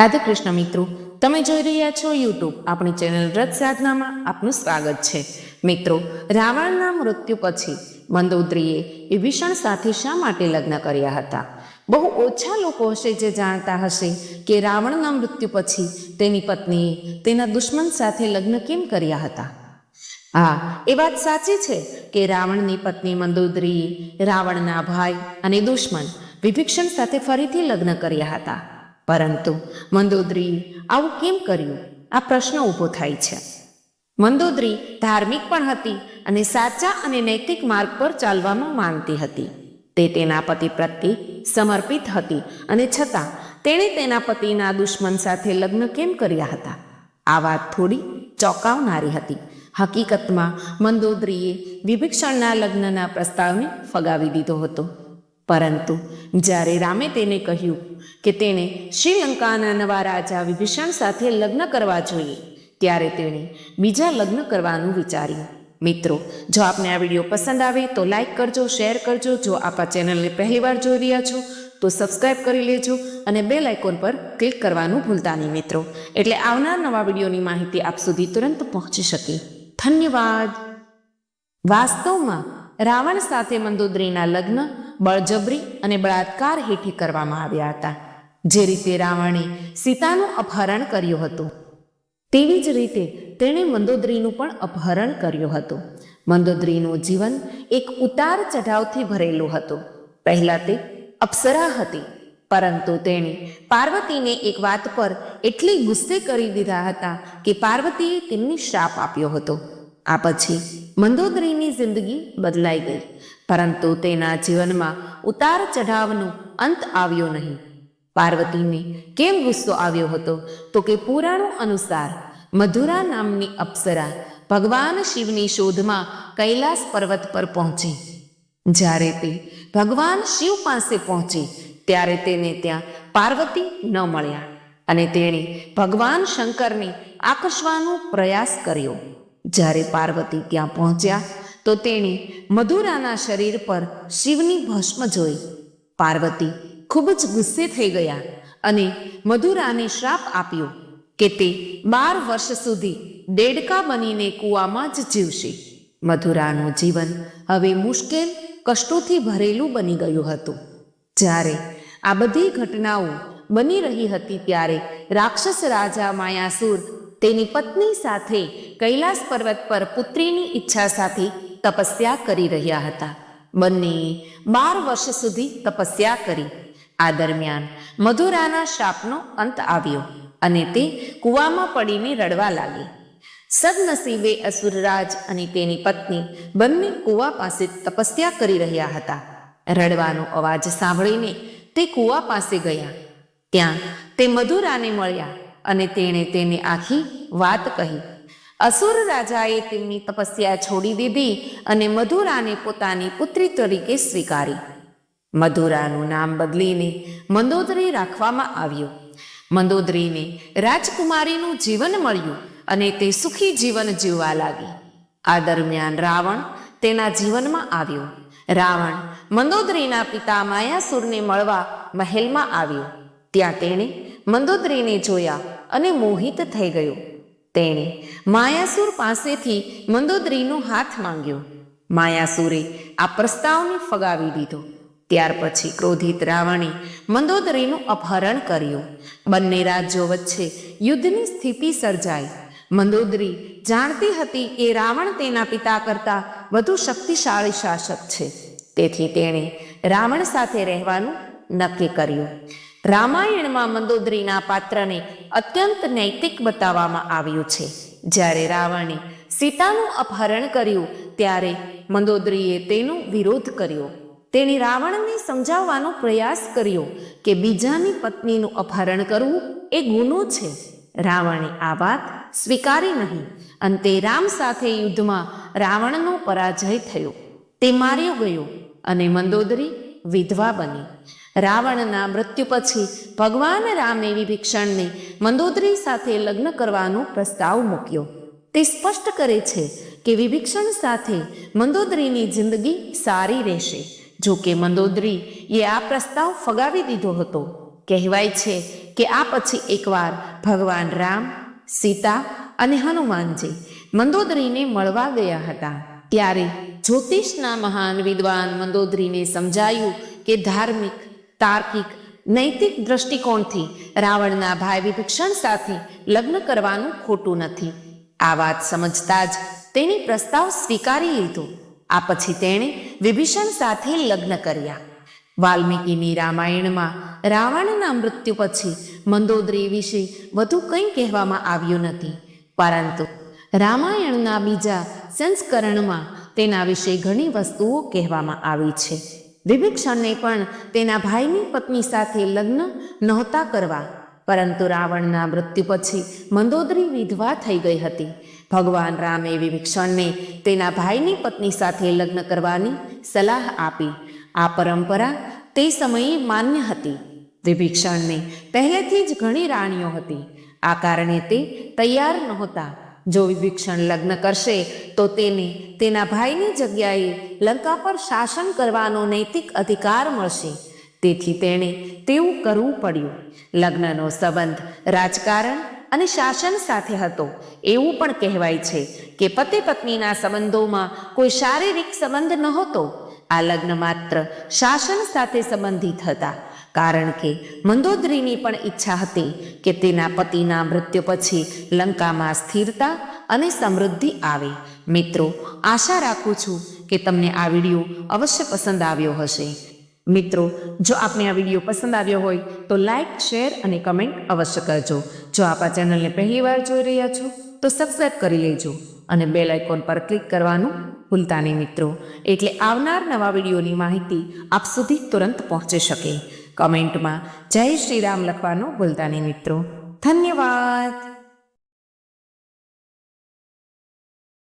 રાધે કૃષ્ણ મિત્રો, તમે જોઈ રહ્યા છો યુટ્યુબ આપણી ચેનલ રથ સાધનામાં આપનું સ્વાગત છે. મિત્રો, રાવણના મૃત્યુ પછી મંદોદરીએ વિભીષણ સાથે શા માટે લગ્ન કર્યા હતા? બહુ ઓછા લોકો હશે જે જાણતા હશે કે રાવણના મૃત્યુ પછી તેની પત્નીએ તેના દુશ્મન સાથે લગ્ન કેમ કર્યા હતા? હા, એ વાત સાચી છે કે રાવણની પત્ની મંદોદરીએ રાવણના ભાઈ અને દુશ્મન વિભીક્ષણ સાથે ફરીથી લગ્ન કર્યા હતા. પરંતુ મંદોદરીએ આવું કેમ કર્યું? આ પ્રશ્ન ઊભો થાય છે. મંદોદરી ધાર્મિક પણ હતી અને સાચા અને નૈતિક માર્ગ પર ચાલવામાં માનતી હતી. તે તેના પતિ પ્રત્યે સમર્પિત હતી અને છતાં તેણે તેના પતિના દુશ્મન સાથે લગ્ન કેમ કર્યા હતા? આ વાત થોડી ચોંકાવનારી હતી. હકીકતમાં મંદોદરીએ વિભીક્ષણના લગ્નના પ્રસ્તાવને ફગાવી દીધો હતો. પરંતુ જ્યારે રામે તેને કહ્યું કે તેણે શ્રીલંકાના નવા રાજા વિભીષણ સાથે લગ્ન કરવા જોઈએ, ત્યારે તેણે બીજા લગ્ન કરવાનું વિચાર્યું. મિત્રો, જો આપને આ વીડિયો પસંદ આવે તો લાઈક કરજો, શેર કરજો. જો આપ આ ચેનલને પહેલીવાર જોઈ રહ્યા છો તો સબસ્ક્રાઈબ કરી લેજો અને બેલ આઇકોન પર ક્લિક કરવાનું ભૂલતા નહીં, મિત્રો. એટલે આવનાર નવા વિડીયોની માહિતી આપ સુધી તુરંત પહોંચી શકે. ધન્યવાદ. વાસ્તવમાં રાવણ સાથે મંદોદરીના લગ્ન બળજબરી અને બળાત્કાર હેઠી કરવામાં આવ્યા હતા, જે રીતે રાવણે સીતાનું અપહરણ કર્યું હતું. તેવી જ રીતે તેણે મંદોદરીનું પણ અપહરણ કર્યું હતું. મંદોદરીનું જીવન એક ઉતાર ચઢાવથી ભરેલું હતું. પહેલાં તે અપ્સરા હતી, પરંતુ તેણે પાર્વતીને એક વાત પર એટલી ગુસ્સે કરી દીધા હતા કે પાર્વતીએ તેમને શ્રાપ આપ્યો હતો. આ પછી મંદોદરીની જિંદગી બદલાઈ ગઈ. પરંતુ તેના જીવનમાં ઉતાર ચઢાવનો અંત આવ્યો નહીં. પાર્વતીને કેમ ગુસ્સો આવ્યો હતો? તો કે પુરાણો અનુસાર મધુરા નામની અપ્સરા ભગવાન શિવની શોધમાં કૈલાસ પર્વત પર પહોંચી. જ્યારે તે ભગવાન શિવ પાસે પહોંચી, ત્યારે તેને ત્યાં પાર્વતી ન મળ્યા અને તેણે ભગવાન શંકરને આકર્ષવાનો પ્રયાસ કર્યો. જ્યારે પાર્વતી ત્યાં પહોંચ્યા તો તેણે મધુરાના શરીર પર શિવની ભસ્મ જોઈ. પાર્વતી ખૂબ જ ગુસ્સે થઈ ગયા અને મધુરાને શ્રાપ આપ્યો કે તે બાર વર્ષ સુધી દેડકા બનીને કૂવામાં જ જીવશે. મધુરાનું જીવન હવે મુશ્કેલ કષ્ટોથી ભરેલું બની ગયું હતું. જ્યારે આ બધી ઘટનાઓ બની રહી હતી ત્યારે રાક્ષસ રાજા માયાસુર તેની પત્ની સાથે કૈલાસ પર્વત પર પુત્રીની ઈચ્છા સાથે તપસ્યા કરી રહ્યા હતા. બંને બાર વર્ષ સુધી તપસ્યા કરી. આ દરમિયાન મધુરાના શાપનો અંત આવ્યો અને તે કૂવામાં પડીને રડવા લાગી. સદનસીબે અસુરરાજ અને તેની પત્ની બંને કૂવા પાસે તપસ્યા કરી રહ્યા હતા. રડવાનો અવાજ સાંભળીને તે કૂવા પાસે ગયા. ત્યાં તે મધુરાને મળ્યા અને તેણે તેને આખી વાત કહી. અસુર રાજાએ તેમની તપસ્યા છોડી દીધી અને મધુરાને પોતાની પુત્રી તરીકે સ્વીકારી. મધુરાનું નામ બદલીને મંદોદરી રાખવામાં આવ્યું. મંદોદરીને રાજકુમારીનું જીવન મળ્યું અને તે સુખી જીવન જીવવા લાગી. આ દરમિયાન રાવણ તેના જીવનમાં આવ્યો. રાવણ મંદોદરીના પિતા માયાસુરને મળવા મહેલમાં આવ્યો. ત્યાં તેણે મંદોદરીને જોયા અને મોહિત થઈ ગયો. તેણે માયાસુર પાસેથી મંદોદરીનો હાથ માંગ્યો. માયાસુરે આ પ્રસ્તાવને ફગાવી દીધો. ત્યાર પછી ક્રોધિત રાવણે મંદોદરીનું અપહરણ કર્યું. બંને રાજ્યો વચ્ચે યુદ્ધની સ્થિતિ સર્જાઈ. મંદોદરી જાણતી હતી કે રાવણ તેના પિતા કરતાં વધુ શક્તિશાળી શાસક છે. તેથી તેણે રાવણ સાથે રહેવાનું નક્કી કર્યું. રામાયણમાં મંદોદરીના પાત્રને અત્યંત નૈતિક બતાવવામાં આવ્યું છે. જ્યારે રાવણે સીતાનું અપહરણ કર્યું, ત્યારે મંદોદરીએ તેનો વિરોધ કર્યો. તેણે રાવણને સમજાવવાનો પ્રયાસ કર્યો કે બીજાની પત્નીનું અપહરણ કરવું એ ગુનો છે. રાવણે આ વાત સ્વીકારી નહીં. અંતે રામ સાથે યુદ્ધમાં રાવણનો પરાજય થયો. તે માર્યો ગયો અને મંદોદરી વિધવા બની. રાવણના મૃત્યુ પછી ભગવાન રામે વિભીક્ષણને મંદોદરી સાથે લગ્ન કરવાનો પ્રસ્તાવ મૂક્યો. તે સ્પષ્ટ કરે છે કે વિભીક્ષણ સાથે મંદોદરીની જિંદગી સારી રહેશે. જો કે મંદોદરી એ આ પ્રસ્તાવ ફગાવી દીધો હતો. કહેવાય છે કે આ પછી એકવાર ભગવાન રામ, સીતા અને હનુમાનજી મંદોદરીને મળવા ગયા હતા. ત્યારે જ્યોતિષના મહાન વિદ્વાન મંદોદરીને સમજાયું કે ધાર્મિક તાર્કિક, નૈતિક દ્રષ્ટિકોણથી રાવણના ભાઈ વિભીક્ષણ સાથે લગ્ન કરવાનું ખોટું નથી. આ વાત સમજતા જ તેની પ્રસ્તાવ સ્વીકારી લીધો. આ પછી તેણે વિભીષણ સાથે લગ્ન કર્યા. વાલ્મીકિની રામાયણમાં રાવણના મૃત્યુ પછી મંદોદરી વિશે વધુ કંઈ કહેવામાં આવ્યું નથી. પરંતુ રામાયણના બીજા સંસ્કરણમાં તેના વિશે ઘણી વસ્તુઓ કહેવામાં આવી છે. વિભીક્ષણને પણ તેના ભાઈની પત્ની સાથે લગ્ન નહોતા કરવા. પરંતુ રાવણના મૃત્યુ પછી મંદોદરી વિધવા થઈ ગઈ હતી. ભગવાન રામે વિભીક્ષણને તેના ભાઈની પત્ની સાથે લગ્ન કરવાની સલાહ આપી. આ પરંપરા તે સમયે માન્ય હતી. વિભીક્ષણને પહેલેથી જ ઘણી રાણીઓ હતી. આ કારણે તે તૈયાર નહોતા. જો વિભીક્ષણ લગ્ન કરશે, તો તેને તેના ભાઈની જગ્યાએ લંકા પર શાસન કરવાનો નૈતિક અધિકાર મળશે. તેથી તેણે તેવું કરવું પડ્યું. લગ્નનો સંબંધ રાજકારણ અને શાસન સાથે હતો. એવું પણ કહેવાય છે કે પતિ પત્નીના સંબંધોમાં કોઈ શારીરિક સંબંધ નહોતો. આ લગ્ન માત્ર શાસન સાથે સંબંધિત હતા. કારણ કે મંદોદરીની પણ ઈચ્છા હતી કે તેના પતિના મૃત્યુ પછી લંકામાં સ્થિરતા અને સમૃદ્ધિ આવે. મિત્રો, આશા રાખું છું કે તમને આ વીડિયો અવશ્ય પસંદ આવ્યો હશે. મિત્રો, જો આપને આ વીડિયો પસંદ આવ્યો હોય તો લાઇક શેર અને કમેન્ટ અવશ્ય કરજો. જો આપ આ ચેનલને પહેલી વાર જોઈ રહ્યા છો, તો સબસ્ક્રાઈબ કરી લેજો અને બેલ આઇકોન પર ક્લિક કરવાનું ભૂલતા નહીં મિત્રો. એટલે આવનાર નવા વિડીયોની માહિતી આપ સુધી તુરંત પહોંચી શકે. કમેન્ટમાં જય શ્રી રામ લખવાનું ભૂલતા નહીં મિત્રો. ધન્યવાદ.